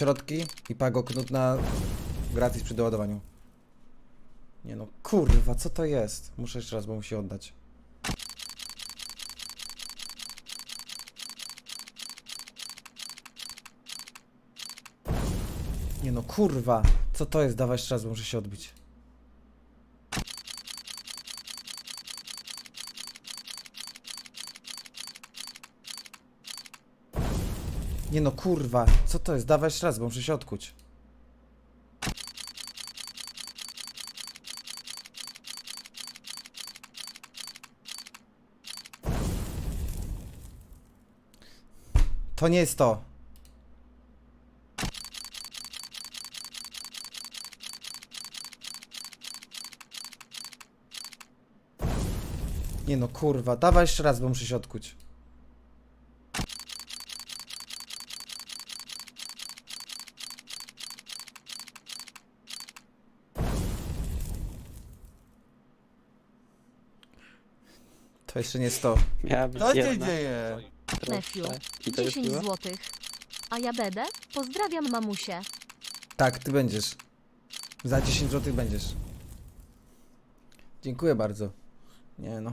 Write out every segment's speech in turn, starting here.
Środki i pago knut na gratis przy doładowaniu. Nie no, kurwa, co to jest? Muszę jeszcze raz, bo musi oddać. Nie no, kurwa, co to jest? Dawaj jeszcze raz, bo muszę się odbić. Nie no, kurwa, co to jest? Dawaj jeszcze raz, bo muszę się odkuć. To nie jest to. Nie no, kurwa, dawaj jeszcze raz, bo muszę się odkuć. To jeszcze nie jest to. Miała być Co się jedna, dzieje? I to już 10 było? złotych. A ja będę? Pozdrawiam mamusię. Tak, ty będziesz. Za 10 zł będziesz. Dziękuję bardzo. Nie no.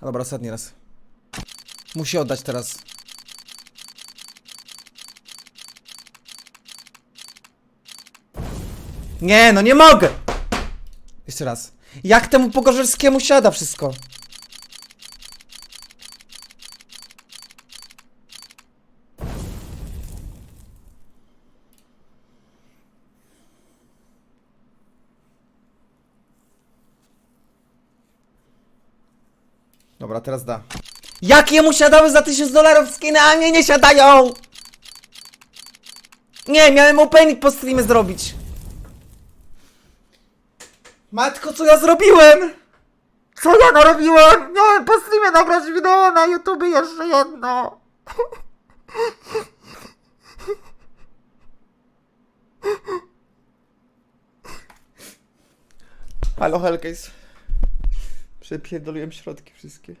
A dobra, ostatni raz. Musi oddać teraz. Nie, no nie mogę! Jeszcze raz. Jak temu Pogorzelskiemu siada wszystko? Dobra, teraz da. Jak jemu siadały za 1000 dolarów skiny, a mnie nie siadają! Nie, miałem opening po streamie zrobić. Matko, co ja zrobiłem? Co ja narobiłem? Miałem po streamie nagrać wideo na YouTube jeszcze jedno. Halo, Hellcase. Przepierdoliłem środki wszystkie.